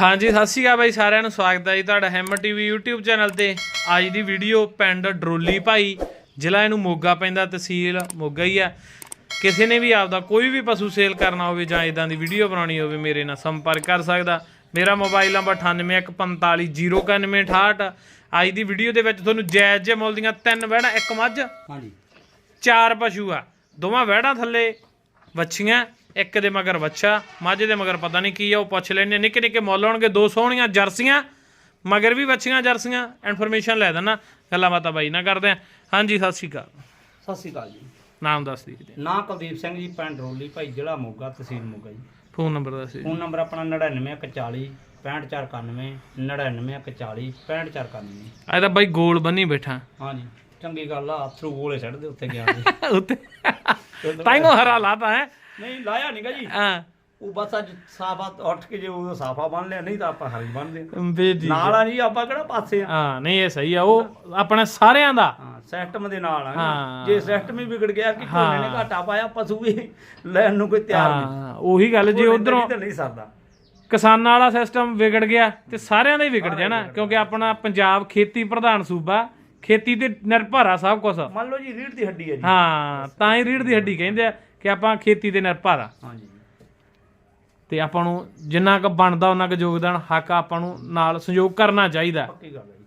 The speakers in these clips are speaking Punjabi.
ਹਾਂਜੀ ਸਤਿ ਸ਼੍ਰੀ ਅਕਾਲ ਬਾਈ ਸਾਰਿਆਂ ਨੂੰ ਸਵਾਗਤ ਹੈ ਜੀ ਤੁਹਾਡਾ ਹੈਮਰ ਟੀਵੀ YouTube ਚੈਨਲ ਤੇ। ਅੱਜ ਦੀ ਵੀਡੀਓ ਪਿੰਡ ਡਰੋਲੀ ਭਾਈ ਜ਼ਿਲ੍ਹਾ ਇਹਨੂੰ ਮੋਗਾ ਪੈਂਦਾ ਤਹਿਸੀਲ ਮੋਗਾ ਹੀ ਆ। ਕਿਸੇ ਨੇ ਵੀ ਆਪਦਾ ਕੋਈ ਵੀ ਪਸ਼ੂ ਸੇਲ ਕਰਨਾ ਹੋਵੇ ਜਾਂ ਇਦਾਂ ਦੀ ਵੀਡੀਓ ਬਣਾਉਣੀ ਹੋਵੇ ਮੇਰੇ ਨਾਲ ਸੰਪਰਕ ਕਰ ਸਕਦਾ। ਮੇਰਾ ਮੋਬਾਈਲ ਨੰਬਰ 9814509168 ਅੱਜ ਦੀ ਵੀਡੀਓ ਦੇ ਵਿੱਚ ਤੁਹਾਨੂੰ ਜਾਇਜ਼ ਜੇ ਮੁੱਲ ਦੀਆਂ ਤਿੰਨ ਵਹਿੜਾਂ ਇੱਕ ਮੱਝ ਹਾਂਜੀ। ਚਾਰ ਪਸ਼ੂ ਆ। ਦੋਵਾਂ ਵਹਿੜਾਂ ਥੱਲੇ ਵੱਛੀਆਂ। ਇੱਕ ਦੇ ਮਗਰ ਵੱਛਾ ਮੱਝ ਦੇ ਮਗਰ ਪਤਾ ਨਹੀਂ ਕੀ ਆ ਉਹ ਪੁੱਛ ਲੈਣੇ ਨਿੱਕੇ ਨਿੱਕੇ ਮੁੱਲ ਹੋਣਗੇ ਦੋ ਸੋਹਣੀਆਂ ਜਰਸੀਆਂ ਮਗਰ ਵੀ ਵੱਛੀਆਂ ਜਰਸੀਆਂ ਇਨਫੋਰਮੇਸ਼ਨ ਲੈ ਦੇਣਾ ਗੱਲਾਂ ਬਾਤਾਂ ਬਾਈ ਨਾ ਕਰਦੇ ਆ। ਹਾਂਜੀ ਸਤਿ ਸ਼੍ਰੀ ਅਕਾਲ। ਸਤਿ ਸ਼੍ਰੀ ਅਕਾਲ ਜੀ। ਨਾਮ ਦੱਸ ਦਈਏ ਨਾਂ ਕੁਲਦੀਪ ਸਿੰਘ ਜੀ ਪਿੰਡ ਰੋਲੀ ਭਾਈ ਜ਼ਿਲ੍ਹਾ ਮੋਗਾ ਤਹਿਸੀਲ ਮੋਗਾ ਜੀ। ਫੋਨ ਨੰਬਰ ਦੱਸ ਦਿਓ ਫੋਨ ਨੰਬਰ ਆਪਣਾ 9941 65491 9941 65491 ਅੱਜ ਤਾਂ ਬਾਈ ਗੋਲ ਬੰਨੀ ਬੈਠਾ। ਹਾਂਜੀ ਚੰਗੀ ਗੱਲ ਆ ਅਥਰੂ ਗੋਲੇ ਛੱਡ ਦੇ ਉੱਤੇ ਗਿਆ ਉੱਤੇ। ਤਾਈਓ ਹਰਾ ਲਾਤਾ ਹੈ। ਨਹੀਂ ਲਾਇਆ ਨਹੀਂਗਾ ਜੀ। ਹਾਂ। ਉਹ ਬਸ ਅੱਜ ਸਾਫਾ ਉੱਠ ਕੇ ਜੇ ਉਹ ਸਾਫਾ ਬੰਨ ਲਿਆ ਨਹੀਂ ਤਾਂ ਆਪਾਂ ਹਰੀ ਬੰਨਦੇ ਬੇਜੀ ਨਾਲ ਆ ਜੀ ਆਪਾਂ ਕਿਹੜਾ ਪਾਸੇ ਆ? ਹਾਂ ਨਹੀਂ ਇਹ ਸਹੀ ਆ ਉਹ ਆਪਣੇ ਸਾਰਿਆਂ ਦਾ। ਹਾਂ ਸਿਸਟਮ ਦੇ ਨਾਲ ਆ। ਹਾਂ। ਜੇ ਸਿਸਟਮ ਹੀ ਵਿਗੜ ਗਿਆ ਕਿ ਕੋਨੇ ਨੇ ਘਾਟਾ ਪਾਇਆ ਪਸ਼ੂ ਵੀ ਲੈਣ ਨੂੰ ਕੋਈ ਤਿਆਰ ਨਹੀਂ। ਹਾਂ ਉਹੀ ਗੱਲ ਜੇ ਉਧਰੋਂ ਤਾਂ ਨਹੀਂ ਸਰਦਾ। ਕਿਸਾਨਾਂ ਵਾਲਾ ਸਿਸਟਮ ਵਿਗੜ ਗਿਆ ਤੇ ਸਾਰਿਆਂ ਦਾ ਹੀ ਵਿਗੜ ਜਾਣਾ ਕਿਉਂਕਿ ਆਪਣਾ ਪੰਜਾਬ ਖੇਤੀ ਪ੍ਰਧਾਨ ਸੂਬਾ ਖੇਤੀ ਤੇ ਨਿਰਭਰ ਆ ਸਭ ਕੁਝ ਮੰਨ ਲਓ ਜੀ ਰੀੜ ਦੀ ਹੱਡੀ ਹੈ ਜੀ। ਹਾਂ ਤਾਂ ਹੀ ਰੀੜ ਦੀ ਹੱਡੀ ਕਹਿੰਦੇ ਆ। ਕਿ ਆਪਾਂ ਖੇਤੀ ਤੇ ਨਿਰਭਰ ਆ। ਹਾਂਜੀ। ਤੇ ਆਪਾਂ ਨੂੰ ਜਿੰਨਾ ਕੁ ਬਣਦਾ ਉਹਨਾਂ ਕੁ ਯੋਗਦਾਨ ਹੱਕ ਆਪਾਂ ਨੂੰ ਨਾਲ ਸੰਯੋਗ ਕਰਨਾ ਚਾਹੀਦਾ। ਪੱਕੀ ਗੱਲ ਹੈ ਜੀ।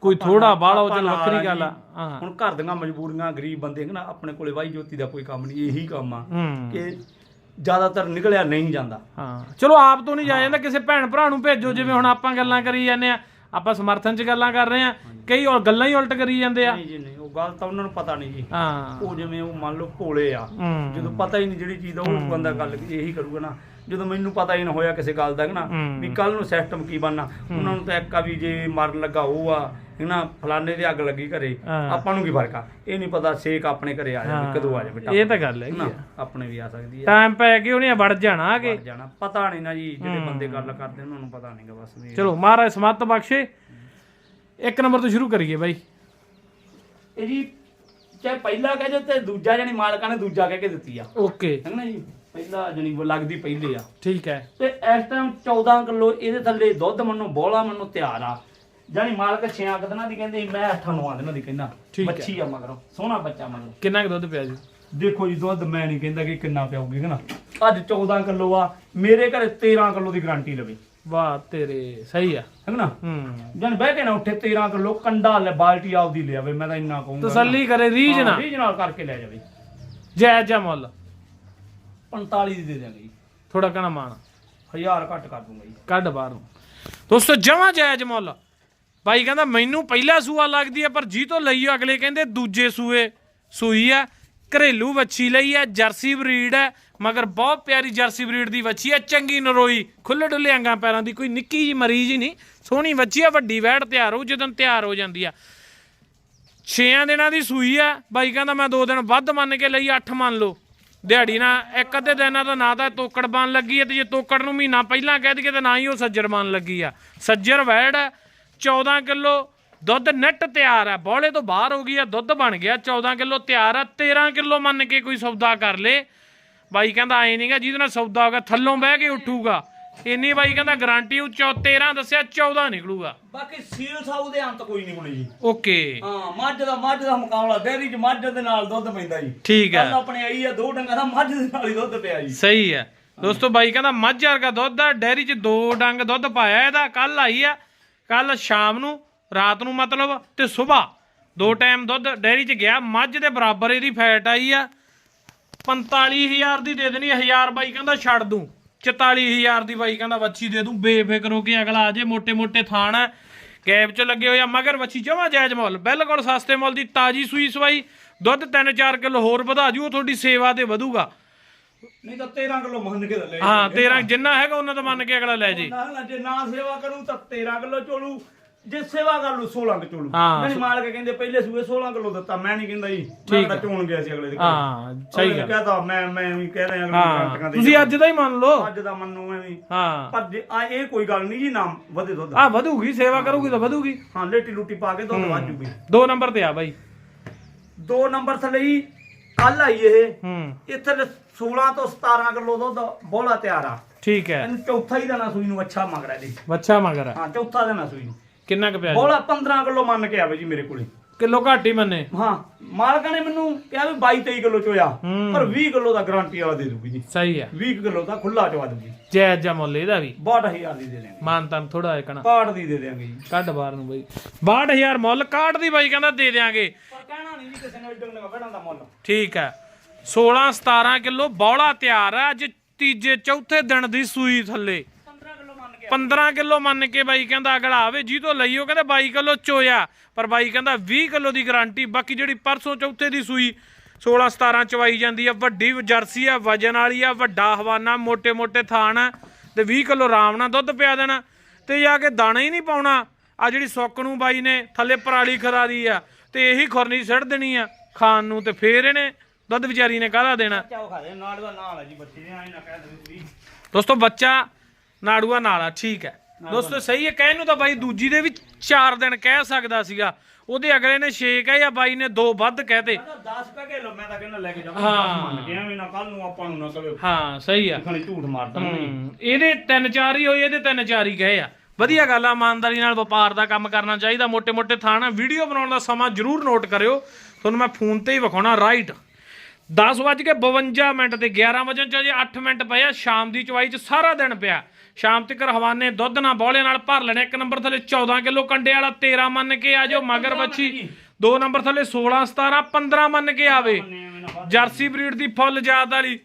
ਕੋਈ ਥੋੜਾ ਬਾਹਲਾ ਉਹ ਆਪਾਂ ਨਾਲ ਵੱਖਰੀ ਗੱਲ ਆ। ਜੀ। ਹਾਂ। ਹੁਣ ਘਰ ਦੀਆਂ ਮਜਬੂਰੀਆਂ ਗਰੀਬ ਬੰਦੇ ਨਾ ਆਪਣੇ ਕੋਲੇ ਵਾਈ ਜੋਤੀ ਦਾ ਕੋਈ ਕੰਮ ਨਹੀਂ ਇਹੀ ਕੰਮ ਆ ਹੂੰ। ਕਿ ਜ਼ਿਆਦਾਤਰ ਨਿਕਲਿਆ ਨਹੀਂ ਜਾਂਦਾ। ਹਾਂ। ਚਲੋ ਆਪ ਤੋਂ ਨਹੀਂ ਜਾਇਆ ਜਾਂਦਾ ਕਿਸੇ ਭੈਣ ਭਰਾ ਨੂੰ ਭੇਜੋ ਜਿਵੇਂ ਹੁਣ ਆਪਾਂ ਗੱਲਾਂ ਕਰੀ ਜਾਂਦੇ ਆ। ਆਪਾਂ ਸਮਰਥਨ 'ਚ ਗੱਲਾਂ ਕਰ ਰਹੇ ਆ ਕਈ ਹੋਰ ਗੱਲਾਂ ਹੀ ਉਲਟ ਕਰੀ ਜਾਂਦੇ ਆ। ਨਹੀਂ ਜੀ ਨਹੀਂ ਉਹ ਗੱਲ ਤਾਂ ਉਹਨਾਂ ਨੂੰ ਪਤਾ ਨਹੀਂ ਜੀ। ਹਾਂ। ਉਹ ਜਿਵੇਂ ਉਹ ਮੰਨ ਲਓ ਭੋਲੇ ਆ। ਹੂੰ। ਜਦੋਂ ਪਤਾ ਹੀ ਨਹੀਂ ਜਿਹੜੀ ਚੀਜ਼ ਦਾ ਉਹ ਬੰਦਾ ਗੱਲ ਇਹੀ ਕਰੂਗਾ ਨਾ। ਜਦੋਂ ਮੈਨੂੰ ਪਤਾ ਹੀ ਨਾ ਹੋਇਆ ਕਿਸੇ ਗੱਲ ਦਾ ਨਾ। ਹੂੰ। ਵੀ ਕੱਲ ਨੂੰ ਸਿਸਟਮ ਕੀ ਬਣਨਾ। ਉਹਨਾਂ ਨੂੰ ਤਾਂ ਇੱਕ ਆ ਵੀ ਜੇ ਮਰਨ ਲੱਗਾ ਉਹ ਆ। ਹੈਨਾ ਫਲਾਣੇ ਦੇ ਅੱਗ ਲੱਗੀ ਘਰੇ ਹਾਂ। ਆਪਾਂ ਨੂੰ ਕੀ ਫ਼ਰਕ ਆ? ਇਹ ਨਹੀਂ ਪਤਾ ਛੇਕ ਆਪਣੇ ਘਰੇ ਆ ਜਾਵੇ ਕਦੋਂ ਆ ਜਾਵੇ ਇਹ ਤਾਂ ਗੱਲ ਹੈਗੀ ਆ। ਆਪਣੇ ਵੀ ਆ ਸਕਦੀ ਆ। ਟਾਈਮ ਪੈ ਕੇ ਉਹਨੇ ਵੜ ਜਾਣਾ ਆ ਕੇ। ਵੜ ਜਾਣਾ ਪਤਾ ਨਹੀਂ ਨਾ ਜੀ ਜਿਹੜੇ ਬੰਦੇ ਗੱਲ ਕਰਦੇ ਉਹਨਾਂ ਨੂੰ ਪਤਾ ਨਹੀਂਗਾ ਬਸ ਵੀ। ਚਲੋ ਮਹਾਰਾਜ ਸਮੱਤ ਬਖਸ਼ੇ। ਇੱਕ ਨੰਬਰ ਤੋਂ ਸ਼ੁਰੂ ਕਰੀਏ ਬਾਈ। ਇਹ ਜੀ ਚਾਹੇ ਪਹਿਲਾ ਕਹਿ ਜੋ ਤੇ ਦੂਜਾ ਜਣੀ ਮਾਲਕਾਂ ਨੇ ਦੂਜਾ ਕਹਿ ਕੇ ਦਿੱਤੀ ਆ। ਓਕੇ। ਹੈ ਨਾ ਜੀ? ਪਹਿਲਾ ਜਣੀ ਲੱਗਦੀ ਪਹਿਲੇ ਆ। ਠੀਕ ਹੈ। ਤੇ ਇਸ ਟਾਈਮ 14 ਕਿਲੋ ਇਹਦੇ ਥੱਲੇ ਦੁੱਧ ਮੰਨੋ ਬੋਲਾ ਮੰਨੋ ਤਿਆਰ ਆ। ਜਾਨੀ ਮਾਲਕ 6 ਦਿਨਾਂ ਦੀ ਕਹਿੰਦੇ ਸੀ, ਮੈਂ 8 9 ਦਿਨਾਂ ਦੀ ਕਹਿੰਦਾ। ਠੀਕ ਹੈ। ਬੱਚੀ ਆ ਮਗਰੋਂ ਸੋਹਣਾ ਬੱਚਾ ਮਗਰੋਂ। ਕਿੰਨਾ ਕੁ ਦੁੱਧ ਪਿਆ ਜੀ? ਦੇਖੋ ਜੀ ਦੁੱਧ ਮੈਂ ਨਹੀਂ ਕਹਿੰਦਾ ਕਿ ਕਿੰਨਾ ਪਿਆਉਗੀ ਕਿ ਨਾ ਅੱਜ 14 ਕਿਲੋ ਆ ਮੇਰੇ ਘਰੇ 13 ਕਿਲੋ ਦੀ ਗਾਰੰਟੀ ਲਵੇ। ਵਾਹ ਤੇਰੇ ਸਹੀ ਆ। ਹੈ ਨਾ ਹੂੰ। ਜਾਨ ਬਹਿ ਕੇ ਨਾ ਉੱਠੇ 13 ਕਿਲੋ ਕੰਡਾ ਲੈ ਬਾਲਟੀ ਆਪਦੀ ਲੈ ਆਵੇ ਮੈਂ ਤਾਂ ਇੰਨਾ ਕਹੂੰਗਾ ਤਸੱਲੀ ਕਰੇ ਰੀਝ ਨਾ ਰੀਜ ਨਾਲ ਕਰਕੇ ਲੈ ਜਾਵੇ। ਜਾਇਜ਼ ਜਾ ਮੁੱਲ। 45 ਦੀ ਦੇ ਦਿਆਂਗੇ ਜੀ। ਥੋੜਾ ਕਣਾ ਮਾਣ। ਹਜ਼ਾਰ ਘੱਟ ਕਰ ਦੂੰਗਾ ਜੀ। ਕੱਢ ਬਾਹਰ ਨੂੰ। ਦੋਸਤੋ ਜਮਾ ਜਾਇਜ਼ ਮੁੱਲ। ਬਾਈ ਕਹਿੰਦਾ, ਮੈਨੂੰ ਪਹਿਲਾ ਸੂਆ ਲੱਗਦੀ ਹੈ ਪਰ ਜੀ ਤੋਂ ਲਈ ਅਗਲੇ ਕਹਿੰਦੇ, ਦੂਜੇ ਸੂਏ, ਸੂਈ ਆ। ਘਰੇਲੂ ਵੱਛੀ ਲਈ ਹੈ ਜਰਸੀ ਬਰੀਡ ਹੈ ਮਗਰ ਬਹੁਤ ਪਿਆਰੀ ਜਰਸੀ ਬਰੀਡ ਦੀ ਵੱਛੀ ਹੈ ਚੰਗੀ ਨਰੋਈ ਖੁੱਲੇ ਡੁੱਲੇ ਅੰਗਾਂ ਪੈਰਾਂ ਦੀ, ਕੋਈ ਨਿੱਕੀ ਜੀ ਮਰੀਜ਼ ਹੀ ਨਹੀਂ, ਸੋਹਣੀ ਵੱਛੀ ਆ, ਵੱਡੀ ਵੈੜ ਤਿਆਰ ਹੋ, ਜਦੋਂ ਤਿਆਰ ਹੋ ਜਾਂਦੀ ਆ। ਛੇਆਂ ਦਿਨਾਂ ਦੀ ਸੂਈ ਆ, ਬਾਈ ਕਹਿੰਦਾ, ਮੈਂ ਦੋ ਦਿਨ ਵੱਧ ਮੰਨ ਕੇ ਲਈ 8 ਮੰਨ ਲਓ। ਦਿਹਾੜੀ ਨਾ, ਇੱਕ ਅੱਧੇ ਦਿਨਾਂ ਦਾ ਨਾ ਤਾਂ ਤੋਕੜ ਬਣ ਲੱਗੀ ਹੈ ਤੇ ਜੇ ਤੋਕੜ ਨੂੰ ਮਹੀਨਾ ਪਹਿਲਾਂ ਕਹਿ ਦਈਏ, ਤਾਂ ਨਾ ਹੀ ਉਹ ਸੱਜਰ ਬਣ ਲੱਗੀ ਆ। ਸੱਜਰ ਵੈੜ ਹੈ 14 ਕਿਲੋ ਦੁੱਧ ਨੈਟ ਤਿਆਰ ਆ। ਬੋਲੇ ਤੋਂ ਬਾਹਰ ਹੋ ਗਈ ਆ ਦੁੱਧ ਬਣ ਗਿਆ। 14 ਕਿਲੋ ਤਿਆਰ ਆ। 13 ਕਿਲੋ ਮੰਨ ਕੇ ਕੋਈ ਸੌਦਾ ਕਰ ਲੇ। ਬਾਈ ਕਹਿੰਦਾ ਐ ਨਹੀਂਗਾ ਜਿਹਦੇ ਨਾਲ ਸੌਦਾ ਹੋਗਾ ਥੱਲੋਂ ਬਹਿ ਕੇ ਉੱਠੂਗਾ। ਇੰਨੀ ਬਾਈ ਕਹਿੰਦਾ ਗਾਰੰਟੀ ਉਹ 13 ਦੱਸਿਆ 14 ਨਿਕਲੂਗਾ। ਬਾਕੀ ਸੀਲ ਸਾਊ ਦੇ ਅੰਤ ਕੋਈ ਨਹੀਂ ਹੋਣੀ ਜੀ। ਓਕੇ। ਹਾਂ ਮੱਝ ਦਾ ਮੱਝ ਦਾ ਮੁਕਾਬਲਾ ਡੇਅਰੀ 'ਚ ਮੱਝ ਦੇ ਨਾਲ ਦੁੱਧ ਪੈਂਦਾ ਜੀ। ਠੀਕ ਹੈ ਆਪਣੇ ਆਈ ਆ ਦੋ ਡੰਗਾ ਦਾ ਮੱਝ ਦੇ ਨਾਲ ਹੀ ਦੁੱਧ ਪਿਆ ਜੀ। ਸਹੀ ਹੈ ਦੋਸਤੋ ਬਾਈ ਕਹਿੰਦਾ ਮੱਝ ਵਰਗਾ ਦੁੱਧ ਆ ਡੈਰੀ 'ਚ ਦੋ ਡੰਗ ਦੁੱਧ ਪਾਇਆ ਇਹਦਾ ਕੱਲ ਆਈ ਆ। ਕੱਲ ਸ਼ਾਮ ਨੂੰ, ਰਾਤ ਨੂੰ ਮਤਲਬ ਤੇ ਸਵੇਰ। ਦੋ ਟਾਈਮ ਦੁੱਧ ਡੈਰੀ 'ਚ ਗਿਆ, ਮੱਝ ਦੇ ਬਰਾਬਰ ਇਹਦੀ ਫੈਟ ਆਈ ਆ। 45000 ਦੀ ਦੇ ਦੇਣੀ 1000 ਬਾਈ ਕਹਿੰਦਾ ਛੱਡ ਦੂੰ। 44000 ਦੀ ਬਾਈ ਕਹਿੰਦਾ ਵੱਛੀ ਦੇ ਦੂੰ। ਬੇਫਿਕਰ ਹੋ ਕੇ ਅਗਲਾ ਆ ਜੇ ਮੋਟੇ ਮੋਟੇ ਥਾਣ ਹੈ ਗੈਪ 'ਚ ਲੱਗੇ ਹੋਇਆ ਮਗਰ ਵੱਛੀ ਜਮਾ ਜਾਇਜ਼ ਮੁੱਲ। ਬਿਲਕੁਲ ਸਸਤੇ ਮੋਲ ਦੀ ਤਾਜੀ ਸੂਈ ਸਵਾਈ। ਦੁੱਧ 3-4 ਕਿਲੋ ਹੋਰ ਵਧਾ ਜੂ ਤੁਹਾਡੀ ਸੇਵਾ ਤੇ ਵਧੂਗਾ। ਨਹੀਂ ਤਾਂ 13 ਕਿਲੋ ਮੰਨ ਕੇ ਤਾਂ ਲੈ ਹਾਂ 13 ਜਿੰਨਾ ਹੈਗਾ ਉਹਨਾਂ ਤੋਂ ਮੰਨ ਕੇ ਅਗਲਾ ਲੈ ਜੇ। ਨਾ ਜੇ ਨਾ ਸੇਵਾ ਕਰੂ ਤਾਂ 13 ਕਿਲੋ ਚੋਲੂ। ਜੇ ਸੇਵਾ ਕਰ ਲੂ 16 ਕਿ ਚੋਲੂ। ਨਹੀਂ ਮਾਲ ਕੇ ਕਹਿੰਦੇ ਪਹਿਲੇ ਸੂਏ 16 ਕਿਲੋ ਦਿੱਤਾ ਮੈਂ ਨਹੀਂ ਕਹਿੰਦਾ ਜੀ। ਮੈਂ ਤਾਂ ਚੋਣ ਗਿਆ ਸੀ ਅਗਲੇ ਦੇ। ਹਾਂ ਸਹੀ ਗੱਲ। ਕਹਤਾ ਮੈਂ ਮੈਂ ਵੀ ਕਹਿ ਰਿਹਾ ਅਗਲੇ ਦੇ ਤੁਸੀਂ ਅੱਜ ਦਾ ਹੀ ਮੰਨ ਲਓ। ਅੱਜ ਦਾ ਮੰਨੂ ਐਵੇਂ। ਹੀ। ਹਾਂ ਪਰ ਜੇ ਆ ਇਹ ਕੋਈ ਗੱਲ ਨਹੀਂ ਜੀ ਨਾਮ ਵਧੇ ਦੁੱਧ। ਆ ਵਧੂਗੀ ਸੇਵਾ ਕਰੂਗੀ ਤਾਂ ਵਧੂਗੀ। ਹਾਂ ਲੇਟੀ ਲੂਟੀ ਪਾ ਕੇ ਦੁੱਧ ਦੋ ਨੰਬਰ ਤੇ ਆ ਬਾਈ। ਦੋ ਨੰਬਰ ਥੱਲੇ ਜੀ ਕੱਲ ਆਈ ਇਹ। ਹੂੰ। ਇੱਥੇ 16 ਤੋਂ 17 ਕਿਲੋ ਦੁੱਧ ਬੋਲਾ ਤਿਆਰ ਆ। ਠੀਕ ਹੈ। ਇਹਨੂੰ ਚੌਥਾ ਹੀ ਦੇਣਾ ਸੂਈ ਨੂੰ ਅੱਛਾ ਮੰਗਦਾ ਜੀ ਬੱਚਾ ਮਗਰ ਹੈ ਹਾਂ ਚੌਥਾ ਦੇਣਾ ਸੂਈ ਨੂੰ। ਕਿੰਨਾ ਕੁ ਪਿਆ ਜੀ ਬੋਲਾ 15 ਕਿਲੋ ਮੰਨ ਕੇ ਆਵੇ ਜੀ ਮੇਰੇ ਕੋਲੇ। ਕਿਲੋ ਘੱਟ ਹੀ ਮੰਨੇ। ਹਾਂ ਮਾਲਕਾਂ ਨੇ ਮੈਨੂੰ ਕਿਹਾ ਵੀ 22 23 ਕਿਲੋ ਚੋਇਆ। ਪਰ 20 ਕਿਲੋ ਦਾ ਗਾਰੰਟੀ ਵਾਲਾ ਦੇ ਦੂਗੀ ਜੀ। ਸਹੀ ਹੈ 20 ਕਿਲੋ ਦਾ ਖੁੱਲਾ ਚਵਾ ਦੂਗੀ। ਜਾਇਜ਼ ਜਿਹਾ ਮੁੱਲ ਇਹਦਾ ਵੀ। 62000 ਦੀ ਦੇ ਦੇਵਾਂਗੇ ਮਾਨ ਤਾਂ ਥੋੜਾ ਇਕਣਾ ਕਾਰਡ ਦੀ ਦੇ ਦੇਵਾਂਗੇ ਜੀ। ਕੱਢ ਬਾਹਰ ਨੂੰ ਬਈ। 62000 ਮੁੱਲ ਕਾਟ ਦੀ ਬਾਈ ਕਹਿੰਦਾ ਦੇ ਦਿਆਂਗੇ। ਪਰ ਕਹਿਣਾ ਨਹੀਂ ਜੀ ਕਿਸੇ ਨੇ ਇੱਡੋ ਨੇ ਵੜਨ ਦਾ ਮੁੱਲ। ਠੀਕ ਹੈ 16 17 ਕਿਲੋ ਬੌਲਾ ਤਿਆਰ ਹੈ ਅੱਜ ਤੀਜੇ ਚੌਥੇ ਦਿਨ ਦੀ ਸੂਈ ਥੱਲੇ। 15 ਕਿਲੋ ਮੰਨ ਕੇ ਬਾਈ ਕਹਿੰਦਾ ਅਗਲਾ ਆਵੇ ਜੀ ਤੋਂ ਲਈਓ ਕਹਿੰਦਾ 22 ਕਿਲੋ ਚੋਇਆ ਪਰ ਬਾਈ ਕਹਿੰਦਾ 20 ਕਿਲੋ ਦੀ ਗਾਰੰਟੀ ਬਾਕੀ ਜਿਹੜੀ ਪਰਸੋਂ ਚੌਥੇ ਦੀ ਸੂਈ 16 17 ਚਵਾਈ ਜਾਂਦੀ ਆ ਵੱਡੀ ਜਰਸੀ ਆ ਵਜਨ ਵਾਲੀ ਆ ਵੱਡਾ ਹਵਾਨਾ ਮੋٹے ਮੋٹے ਥਾਣ ਆ ਤੇ 20 ਕਿਲੋ ਆਰਾਮ ਨਾਲ ਦੁੱਧ ਪਿਆ ਦੇਣਾ ਤੇ ਜਾ ਕੇ ਦਾਣਾ ਹੀ ਨਹੀਂ ਪਾਉਣਾ। ਆ ਜਿਹੜੀ ਸੁੱਕ ਨੂੰ ਬਾਈ ਨੇ ਥੱਲੇ ਪਰਾਲੀ ਖਰਾ ਦੀ ਆ ਤੇ ਇਹੀ ਖੁਰਨੀ ਸੜ ਦੇਣੀ ਆ ਖਾਣ ਨੂੰ ਤੇ ਫੇਰ ਇਹਨੇ ਦੁੱਧ ਵਿਚਾਰੀ ਨੇ ਕਾਹਦਾ ਦੇਣਾ? ਦੋਸਤੋ ਬੱਚਾ ਨਾੜੂਆ ਨਾਲ ਆ ਠੀਕ ਹੈ। ਦੋਸਤੋ ਸਹੀ ਹੈ ਕਹਿਣ ਨੂੰ ਤਾਂ ਬਾਈ ਦੂਜੀ ਦੇ ਵੀ 4 ਦਿਨ ਕਹਿ ਸਕਦਾ ਸੀਗਾ। ਉਹਦੇ ਅਗਲੇ ਨੇ 6 ਕਹੇ ਜਾਂ ਬਾਈ ਨੇ 2 ਵੱਧ ਕਹਤੇ? 10 ਪੈਕੇ ਲੋ ਮੈਂ ਤਾਂ ਕਹਿੰਦਾ ਲੈ ਕੇ ਜਾਵਾਂ ਹਾਂ। ਮੰਨ ਗਿਆ ਵੀ ਨਾ ਕੱਲ ਨੂੰ ਆਪਾਂ ਨੂੰ ਨਾ ਕਵੇ ਹਾਂ ਸਹੀ ਆ। ਖਣੀ ਝੂਠ ਮਾਰਦਾ ਨਹੀਂ ਇਹਦੇ 3-4 ਹੀ ਹੋਏ ਇਹਦੇ 3-4 ਹੀ ਗਏ ਆ। ਵਧੀਆ ਗੱਲ ਆ ਇਮਾਨਦਾਰੀ ਨਾਲ ਵਪਾਰ ਦਾ ਕੰਮ ਕਰਨਾ ਚਾਹੀਦਾ। ਮੋਟੇ ਮੋਟੇ ਥਾਣਾ ਵੀਡੀਓ ਬਣਾਉਣ ਦਾ ਸਮਾਂ ਜ਼ਰੂਰ ਨੋਟ ਕਰਿਓ। ਤੁਹਾਨੂੰ ਮੈਂ ਫੋਨ ਤੇ ਹੀ ਵਿਖਾਉਣਾ ਰਾਈਟ 10:52 ਮਿੰਟ ਤੇ 11 ਵਜੇ ਚ ਅਜੇ 8 ਮਿੰਟ ਪਏ ਸ਼ਾਮ ਦੀ ਚਵਾਈ ਚ ਸਾਰਾ ਦਿਨ ਪਿਆ। ਸ਼ਾਮ ਤੱਕ ਹਵਾਨੇ ਦੁੱਧ ਨਾਲ ਬੋਲੇ ਨਾਲ ਭਰ ਲੈਣੇ। ਇੱਕ ਨੰਬਰ ਥੱਲੇ 14 ਕਿਲੋ ਕੰਡੇ ਵਾਲਾ 13 ਮੰਨ ਕੇ ਆ ਜਾਓ। ਮਗਰ ਬੱਚੀ ਦੋ ਨੰਬਰ ਥੱਲੇ 16 17 15 ਮੰਨ ਕੇ ਆਵੇ। ਜਰਸੀ ਬਰੀਡ ਦੀ ਫੁੱਲ ਜਾਤ ਵਾਲੀ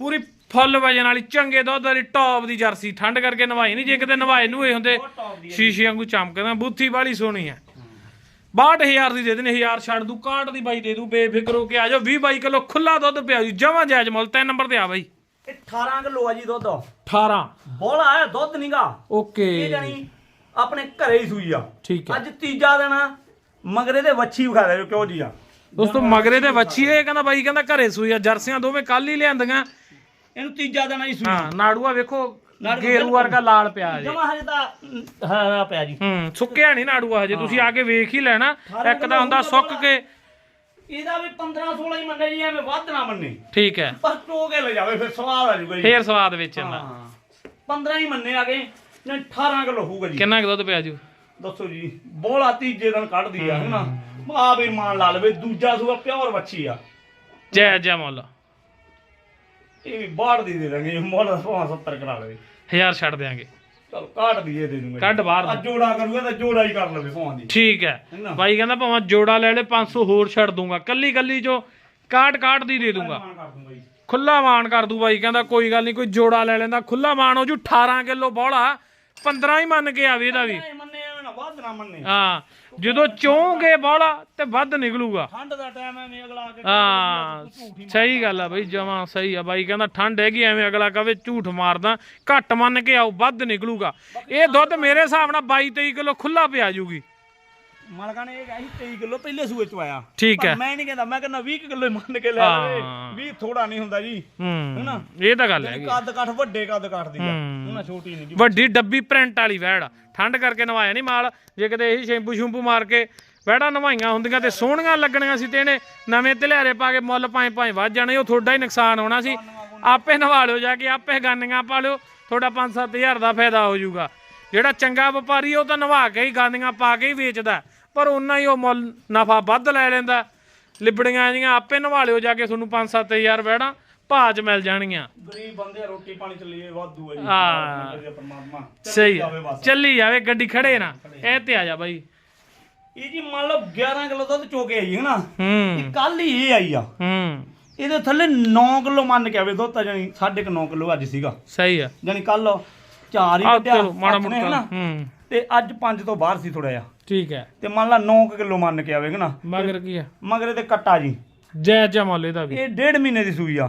ਪੂਰੀ ਫੁੱਲ ਵਜਨ ਵਾਲੀ ਚੰਗੇ ਦੁੱਧ ਵਾਲੀ ਟੌਪ ਦੀ ਜਰਸੀ। ਠੰਡ ਕਰਕੇ ਨਵਾਈ ਨਹੀਂ ਜੇ ਕਿਤੇ ਨਵਾਏ ਨੂੰ ਇਹ ਹੁੰਦੇ। ਸ਼ੀਸ਼ੇ ਵਾਂਗੂ ਚਮਕਦਾ ਬੁੱਥੀ ਵਾਲੀ ਸੋਹਣੀ ਆ 62000 ਦੀ ਦੇ ਦੇਣੇ 1000 ਛੱਡ ਦੂ ਕਾਟ ਦੀ ਬਾਈ ਦੇ ਦੂ ਬੇਫਿਕਰ ਹੋ ਕੇ ਆ ਜਾਓ। 20 22 ਕਿਲੋ ਖੁੱਲਾ ਦੁੱਧ ਪਿਆ ਜੀ ਜਮਾਂ ਜਾਇਜ਼ ਮੁੱਲ ਤਿੰਨ ਨੰਬਰ ਤੇ ਆ ਬਾਈ। ਇਹ 18 ਕਿਲੋ ਆ ਜੀ ਦੁੱਧ। 18 ਬੋਲਾ ਹੈ ਦੁੱਧ ਓਕੇ। ਇਹ ਜਾਨੀ ਆਪਣੇ ਘਰੇ ਹੀ ਸੂਈ ਆ। ਠੀਕ ਹੈ ਅੱਜ ਤੀਜਾ ਦਿਨ ਆ, ਮਗਰੇ ਦੇ ਵੱਛੀ ਵਿਖਾ ਦੇ ਕਿਉਂ ਜੀ ਆ। ਦੋਸਤੋ ਮਗਰੇ ਦੇ ਵੱਛੀ ਇਹ ਕਹਿੰਦਾ ਬਾਈ ਕਹਿੰਦਾ ਘਰੇ ਸੂਈ ਆ ਜਰਸੀਆਂ ਦੋਵੇਂ ਕੱਲ ਹੀ ਲਿਆਂਦੀਆਂ। ਇਹਨੂੰ ਤੀਜਾ ਦਿਨ ਆਈ ਸੂਈ। ਹਾਂ ਨਾੜੂਆ ਵੇਖੋ ਨਾੜੂਆ ਗੇਰੂ ਵਰਗਾ ਲਾਲ ਪਿਆ ਜੀ ਜਮਾ ਹਜੇ ਤਾਂ ਹਾਂ ਪਿਆ ਜੀ। ਹੂੰ ਸੁੱਕਿਆ ਨਹੀਂ ਨਾੜੂਆ ਹਜੇ ਤੁਸੀਂ ਆ ਕੇ ਵੇਖ ਹੀ ਲੈਣਾ। ਇੱਕ ਤਾਂ ਹੁੰਦਾ ਸੁੱਕ ਕੇ। ਇਹਦਾ ਵੀ 15 16 ਹੀ ਮੰਨੇ ਜੀ ਐਵੇਂ ਵੱਧ ਨਾ ਮੰਨੇ। ਠੀਕ ਹੈ। ਪਰ ਟੋ ਕੇ ਲੈ ਜਾਵੇ ਫਿਰ ਸਵਾਦ ਆ ਜੂਗਾ ਜੀ ਫੇਰ ਸਵਾਦ ਵੇਚਣ ਦਾ ਹਾਂ। 15 ਹੀ ਮੰਨੇ ਆ ਗਏ ਜਾਂ 18 ਕਿਲੋ ਹੋਊਗਾ ਜੀ ਕਿੰਨਾ ਕੁ ਦੁੱਧ ਪਿਆ ਜੂ? ਦੱਸੋ ਜੀ ਬੋਲਾ ਤੀਜੇ ਦਿਨ ਕੱਢਦੀ ਆ ਹਨਾ ਆ ਵੀ ਮਾਨ ਲਾ ਲਵੇ ਦੂਜਾ ਸੂਆ ਪਿਓਰ ਵੱਛੀ ਆ। ਜੈ ਜੈ ਮੁੱਲ। ਇਹ ਵੀ ਬਾੜ ਦੀ ਦੇ ਦਾਂਗੇ ਮੁੱਲ ਭਾਵੇਂ 70 ਕਰਾ ਲਵੇ। ਹਜ਼ਾਰ ਛੱਡ ਦਿਆਂਗੇ। ਚਲ ਕਾਟ ਦਈਏ ਦੇ ਦੂੰਗਾ ਕੱਢ ਬਾਹਰ ਆ ਜੋੜਾ ਕਰੂਗਾ ਤਾਂ ਜੋੜਾ ਹੀ ਕਰ ਲਵੇ ਭਾਵੇਂ ਦੀ ਠੀਕ ਹੈ। ਹੈਨਾ? ਬਾਈ ਕਹਿੰਦਾ ਭਾਵੇਂ ਜੋੜਾ ਲੈ ਲੈ 500 ਹੋਰ ਛੱਡ ਦੂੰਗਾ। ਕੱਲੀ ਕੱਲੀ ਜੋ ਕਾਟ ਕਾਟ ਦੀ ਦੇ ਦੂੰਗਾ। ਮਾਨ ਕਰ ਦੂੰਗਾ। ਜੀ ਖੁੱਲਾ ਮਾਨ ਕਰ ਦੂ ਬਾਈ ਕਹਿੰਦਾ ਕੋਈ ਗੱਲ ਨਹੀਂ ਕੋਈ ਜੋੜਾ ਲੈ ਲੈਂਦਾ ਖੁੱਲਾ ਮਾਨ ਹੋ ਜੂ 18 ਕਿਲੋ ਬੋਲਾ 15 ਹੀ ਮੰਨ ਕੇ ਆਵੇ ਇਹਦਾ ਵੀ। ਇਹ ਮੰਨੇ ਐਵੇਂ ਨਾ ਵੱਧ ਨਾ ਮੰਨੇ। ਹਾਂ ਜਦੋਂ ਚੋਂਗੇ ਬੋਲਾ ਤੇ ਵੱਧ ਨਿਕਲੂਗਾ। ਠੰਡ ਦਾ ਟਾਈਮ ਐਵੇਂ ਅਗਲਾ ਆ ਕੇ ਹਾਂ ਸਹੀ ਗੱਲ ਆ ਬਈ ਜਮਾ ਸਹੀ ਆ ਬਾਈ ਕਹਿੰਦਾ ਠੰਡ ਹੈਗੀ ਐਵੇਂ ਅਗਲਾ ਕਵੇ ਝੂਠ ਮਾਰਦਾ ਘੱਟ ਮੰਨ ਕੇ ਆਓ ਵੱਧ ਨਿਕਲੂਗਾ। ਇਹ ਦੁੱਧ ਮੇਰੇ ਹਿਸਾਬ ਨਾਲ 22 23 ਕਿਲੋ ਖੁੱਲਾ ਪਿਆ ਜੂਗੀ। ਮਾਲਕਾਂ ਨੇ ਇਹ ਕਿਹਾ ਸੀ 23 ਕਿਲੋ ਪਹਿਲੇ ਸੂਏ ਚ ਆਇਆ। ਠੀਕ ਹੈ। ਮੈਂ ਨਹੀਂ ਕਹਿੰਦਾ ਮੈਂ ਕਹਿੰਦਾ 20 ਕਿਲੋ ਹੀ ਮੰਨ ਕੇ ਲੈ ਹਾਂ। ਲਵੇ 20 ਥੋੜਾ ਨਹੀਂ ਹੁੰਦਾ ਜੀ। ਹੂੰ? ਇਹ ਤਾਂ ਗੱਲ ਹੈਗੀ। ਕੱਦ ਕੱਠ ਵੱਡੇ ਕੱਦ ਕੱਠ ਦੀ ਆ। ਹੂੰ। ਉਹਨਾਂ ਛੋਟੀ ਨਹੀਂ ਜੀ ਵੱਡੀ ਡੱਬੀ ਪ੍ਰਿੰਟ ਵਾਲੀ ਵੈੜ। ਆ। ਠੰਡ ਕਰਕੇ ਨਵਾਇਆ ਨਹੀਂ ਮਾਲ। ਜੇ ਕਿਤੇ ਇਹੀ ਸ਼ੈਂਪੂ ਸ਼ੂੰਪੂ ਮਾਰ ਕੇ ਵੈੜਾਂ ਨਵਾਈਆਂ ਹੁੰਦੀਆਂ ਤੇ ਸੋਹਣੀਆਂ ਲੱਗਣੀਆਂ ਸੀ ਤੇ ਇਹਨੇ ਨਵੇਂ ਧਲਿਆਰੇ ਪਾ ਕੇ ਮੁੱਲ ਭਾਵੇਂ ਭਾਵੇਂ ਵੱਧ ਜਾਣੇ ਉਹ ਤੁਹਾਡਾ ਹੀ ਨੁਕਸਾਨ ਹੋਣਾ ਸੀ। ਆਪੇ ਨਵਾ ਲਿਓ ਜਾ ਕੇ ਆਪੇ ਗਾਨੀਆਂ ਪਾ ਲਿਓ ਤੁਹਾਡਾ 5-7000 ਦਾ ਫਾਇਦਾ ਹੋ ਜਾਊਗਾ। ਜਿਹੜਾ ਚੰਗਾ ਵਪਾਰੀ ਉਹ ਤਾਂ ਨਵਾ ਕੇ ਹੀ ਗਾਨੀਆਂ ਪਾ ਕੇ ਹੀ ਵੇਚਦਾ। ਪਰ ਉਹਨਾਂ ਹੀ ਉਹ ਮੁੱਲ ਨਫਾ ਵੱਧ ਲੈ ਲੈਂਦਾ। ਲਿਬੜੀਆਂ ਜੀਆਂ ਆਪੇ ਨਵਾ ਲਿਓ ਜਾ ਕੇ ਤੁਹਾਨੂੰ 5-7000 ਵੈੜਾਂ ਭਾਅ 'ਚ ਮਿਲ ਜਾਣਗੀਆਂ। ਗਰੀਬ ਬੰਦੇ ਆ, ਰੋਟੀ ਪਾਣੀ ਚੱਲੀਏ ਵਾਧੂ ਹੈ ਜੀ। ਹਾਂ। ਪਰਮਾਤਮਾ। ਸਹੀ ਜਾਵੇ ਆ ਬਸ। ਚੱਲੀ ਜਾਵੇ ਗੱਡੀ ਖੜੇ ਨਾ। ਇਹ ਤੇ ਆ ਜਾ ਬਾਈ। ਇਹ ਜੀ ਮੰਨ ਲਓ 11 ਕਿਲੋ ਦੁੱਧ ਚੋਕੇ ਆਈ ਹੈ। ਨਾ ਹੂੰ ਕੱਲ ਹੀ ਇਹ ਆਈ ਆ। ਹੂੰ। ਇਹਦੇ ਥੱਲੇ 9 ਕਿਲੋ ਮੰਨ ਕੇ ਆਵੇ ਦੁੱਧ ਤਾਂ ਜਾਨੀ 9.5 ਕਿਲੋ ਅੱਜ ਸੀਗਾ। ਸਹੀ ਆ। ਜਾਨੀ ਕੱਲ 4 ਹੀ ਆ ਕੱਢਿਆ ਚਲੋ ਮਾੜਾ ਹੱਥ ਨੇ, ਮੋਟਾ। ਹਨਾ? ਹੂੰ। ਤੇ ਅੱਜ 5 ਤੋਂ ਬਾਹਰ ਸੀ ਥੋੜਾ ਜਿਹਾ। ਠੀਕ ਹੈ। ਤੇ ਮੰਨ ਲਾ 9 ਕਿਲੋ ਮੰਨ ਕੇ ਆਵੇਗਾ ਨਾ ਮਗਰ ਕੀ ਆ? ਮਗਰੇ ਤੇ ਕੱਟਾ ਜੀ। ਜੈ ਜੈ ਮੁੱਲ ਇਹਦਾ ਵੀ। ਇਹ ਡੇਢ ਮਹੀਨੇ ਦੀ ਸੂਈ ਆ।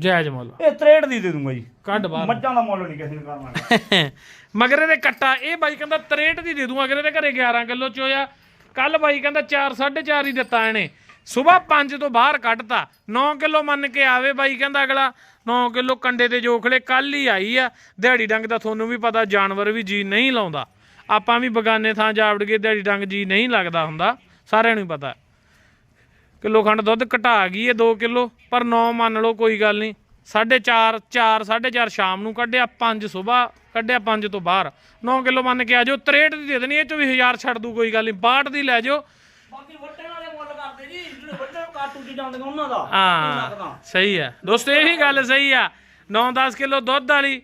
ਜੈ ਮੁੱਲ। ਇਹ 63 ਦੀ ਦੇ ਦੂੰਗਾ ਜੀ। ਕੱਢ ਬਾਹਰ। ਮੱਝਾਂ ਦਾ ਮੁੱਲ ਨਹੀਂ ਕਿਸੇ ਨੇ ਕਰਨਾ। ਮਗਰੇ ਦੇ ਕੱਟਾ ਇਹ ਬਾਈ ਕਹਿੰਦਾ 63 ਦੀ ਦੇ ਦੂੰ ਅਗਲੇ ਦੇ ਘਰੇ 11 ਕਿਲੋ ਚੋਇਆ। ਕੱਲ ਬਾਈ ਕਹਿੰਦਾ 4 4.5 ਹੀ ਦਿੱਤਾ ਇਹਨੇ। ਸਵੇਰ 5 ਤੋਂ ਬਾਹਰ ਕੱਢਤਾ। 9 ਕਿਲੋ ਮੰਨ ਕੇ ਆਵੇ ਬਾਈ ਕਹਿੰਦਾ ਅਗਲਾ। 9 ਕਿਲੋ ਕੰਡੇ ਤੇ ਜੋਖਲੇ ਕੱਲ ਹੀ ਆਈ ਆ। ਦਿਹਾੜੀ ਡੰਗ ਦਾ ਤੁਹਾਨੂੰ ਵੀ ਪਤਾ ਜਾਨਵਰ ਵੀ ਜੀ ਨਹੀਂ ਲਾਉਂਦਾ। ਆਪਾਂ ਵੀ ਬਗਾਨੇ ਥਾਂ ਜਾਵੜ ਕੇ ਦਿਹਾੜੀ ਡੰਗ ਜੀ ਨਹੀਂ ਲੱਗਦਾ ਹੁੰਦਾ ਸਾਰਿਆਂ ਨੂੰ ਹੀ ਪਤਾ। ਕਿਲੋ ਖੰਡ ਦੁੱਧ ਘਟਾ ਗਈ ਹੈ 2 ਕਿਲੋ ਪਰ 9 ਮੰਨ ਲਓ ਕੋਈ ਗੱਲ ਨਹੀਂ 4.5 4 4.5 ਸ਼ਾਮ ਨੂੰ ਕੱਢਿਆ 5 ਸਵੇਰ ਕੱਢਿਆ 5 ਤੋਂ ਬਾਹਰ। 9 ਕਿਲੋ ਮੰਨ ਕੇ ਆ ਜਾਓ 63 ਦੀ ਦੇ ਦੇਣੀ ਇਹ ਚੋਂ ਵੀ 1000 ਛੱਡ ਦੂ ਕੋਈ ਗੱਲ ਨਹੀਂ 62 ਦੀ ਲੈ ਜਾਓ। ਬਾਕੀ ਵੱਟਣ ਵਾਲੇ ਮੁੱਲ ਕਰਦੇ ਜੀ ਜਿਹੜੇ ਵੱਟਣ ਕਾਟੂ ਚ ਜਾਂਦੇ ਉਹਨਾਂ ਦਾ ਹਾਂ ਸਹੀ ਹੈ ਦੋਸਤੋ ਇਹੀ ਗੱਲ ਸਹੀ ਆ। 9-10 ਕਿਲੋ ਦੁੱਧ ਵਾਲੀ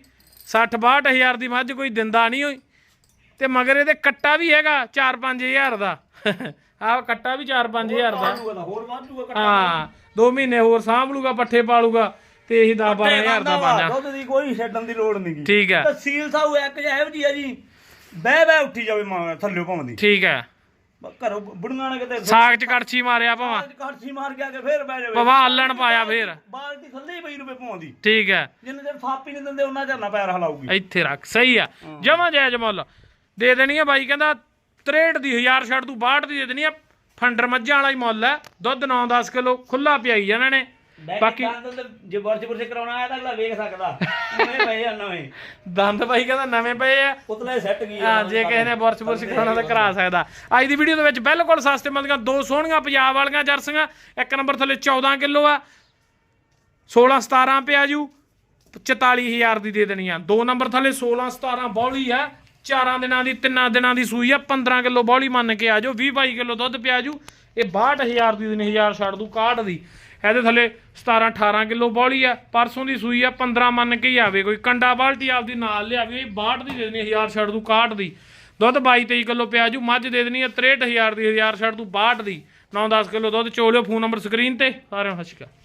60 ਹਜ਼ਾਰ ਦੀ ਮੱਝ ਕੋਈ ਦਿੰਦਾ ਨਹੀਂ ਹੋਈ ਤੇ ਮਗਰ ਇਹਦੇ ਕੱਟਾ ਵੀ ਹੈਗਾ 4-5000 ਦਾ। ਆਹ ਕੱਟਾ ਵੀ 4-5000 ਦਾ। ਹੋਰ ਵਾਧੂਗਾ ਹਾਂ 2 ਮਹੀਨੇ ਹੋਰ ਸਾਂਭ ਲੂਗਾ ਪੱਠੇ ਪਾਲੂਗਾ ਤੇ ਇਹੀ 10-12000 ਦਾ ਬਣ ਜਾ ਦੁੱਧ ਦੀ ਕੋਈ ਛੱਡਣ ਦੀ ਲੋੜ ਨਹੀਂ ਠੀਕ ਹੈ। ਤਹਿਸੀਲ ਸਾਹੂ ਇੱਕ ਜਿਹਾ ਜੀ ਆ ਜੀ ਬਹਿ ਬਹਿ ਉੱਠੀ ਜਾਵੇ ਮਾਂ ਥੱਲੇ ਭੌਂਦੀ ਠੀਕ ਹੈ। ਘਰੋਂ ਬੁੜੀਆਂ ਨੇ ਕਿਤੇ ਸਾਗ ਚ ਕੜਛੀ ਮਾਰਿਆ ਭਾਵਾਂ। ਕਾਠੀ ਮਾਰ ਕੇ ਆ ਕੇ ਫੇਰ ਬਹਿ ਜਾਵੇ। ਪਵਾ ਆਲਣ ਪਾਇਆ ਫੇਰ। ਬਾਲਟੀ ਥੱਲੇ ਹੀ ਪਈ ਰੁਪਏ ਭੌਂਦੀ ਠੀਕ ਹੈ। ਜਿੰਨੇ ਚਿਰ ਥਾਪੀ ਨਹੀਂ ਦਿੰਦੇ ਉਹਨਾਂ ਚਿਰ ਨਾ ਪੈਰ ਹਲਾਊਗੀ। ਇੱਥੇ ਰੱਖ ਸਹੀ ਆ। ਜਮਾ ਜਾਇਜ਼ ਮੁੱਲ। ਦੇ ਦੇਣੀ ਆ ਬਾਈ ਕਹਿੰਦਾ 63 ਦੀ 1000 ਛੱਡ ਤੂੰ 62 ਦੀ ਦੇ ਦੇਣੀ ਆ। ਫੰਡਰ ਮੱਝਾਂ ਵਾਲਾ ਹੀ ਮੁੱਲ ਹੈ ਦੁੱਧ 9-10 ਕਿਲੋ ਖੁੱਲਾ ਪਿਆਈ ਇਹਨਾਂ ਨੇ। ਬਾਕੀ ਜੇ ਵਰਜ ਵਰਜ ਕਰਾਉਣਾ ਆਇਆ ਤਾਂ ਅਗਲਾ ਵੇਖ ਸਕਦਾ। ਨਵੇਂ ਪਏ ਆ ਨਵੇਂ। ਦੰਦ ਬਾਈ ਕਹਿੰਦਾ ਨਵੇਂ ਪਏ ਆ। ਪੁਤਲੇ ਸੈੱਟ ਗਈ ਹਾਂ ਜੇ ਕਿਸੇ ਨੇ ਬੁਰਸ਼ ਬੁਰਸ਼ ਕਰਾਉਣਾ ਤਾਂ ਕਰਾ ਸਕਦਾ। ਅੱਜ ਦੀ ਵੀਡੀਓ ਦੇ ਵਿੱਚ ਬਿਲਕੁਲ ਸਸਤੇ ਮਿਲਦੀਆਂ ਦੋ ਸੋਹਣੀਆਂ ਪੰਜਾਬ ਵਾਲੀਆਂ ਜਰਸੀਆਂ ਇੱਕ ਨੰਬਰ ਥੱਲੇ 14 ਕਿਲੋ ਆ। 16 17 ਪਿਆ ਜੂ 44000 ਦੀ ਦੇ ਦੇਣੀ ਆ। ਦੋ ਨੰਬਰ ਥੱਲੇ 16 17 ਬੌਲੀ ਆ। ਚਾਰਾਂ ਦਿਨਾਂ ਦੀ, ਤਿੰਨਾਂ ਦਿਨਾਂ ਦੀ ਸੂਈ ਆ 15 ਕਿਲੋ ਬੌਲੀ ਮੰਨ ਕੇ ਆ ਜਾਓ 20 22 ਕਿਲੋ ਦੁੱਧ ਪਿਆ ਜੂ, ਇਹ 62000 ਦੀ 3000 ਛੱਡ ਦੂ 61 ਦੀ। ਇਹਦੇ ਥੱਲੇ 17 18 ਕਿਲੋ ਬੌਲੀ ਆ, ਪਰਸੋਂ ਦੀ ਸੂਈ ਆ 15 ਮੰਨ ਕੇ ਹੀ ਆਵੇ ਕੋਈ। ਕੰਡਾ ਬਾਲਟੀ ਆਪਦੀ ਨਾਲ ਲਿਆਵੇ 62 ਦੀ ਦੇ ਦੇਣੀ 1000 ਛੱਡ ਦੂ 61 ਦੀ। ਦੁੱਧ 22 23 ਕਿਲੋ ਪਿਆ ਜੂ, ਮੱਝ ਦੇ ਦੇਣੀ ਆ 63000 ਦੀ 1000 ਛੱਡ ਦੂ 62 ਦੀ। 9-10 ਕਿਲੋ ਦੁੱਧ ਚੋਲਿਓ, ਫੋਨ ਨੰਬਰ ਸਕਰੀਨ ਤੇ। ਸਾਰਿਆਂ ਨੂੰ ਅਕਾਲ।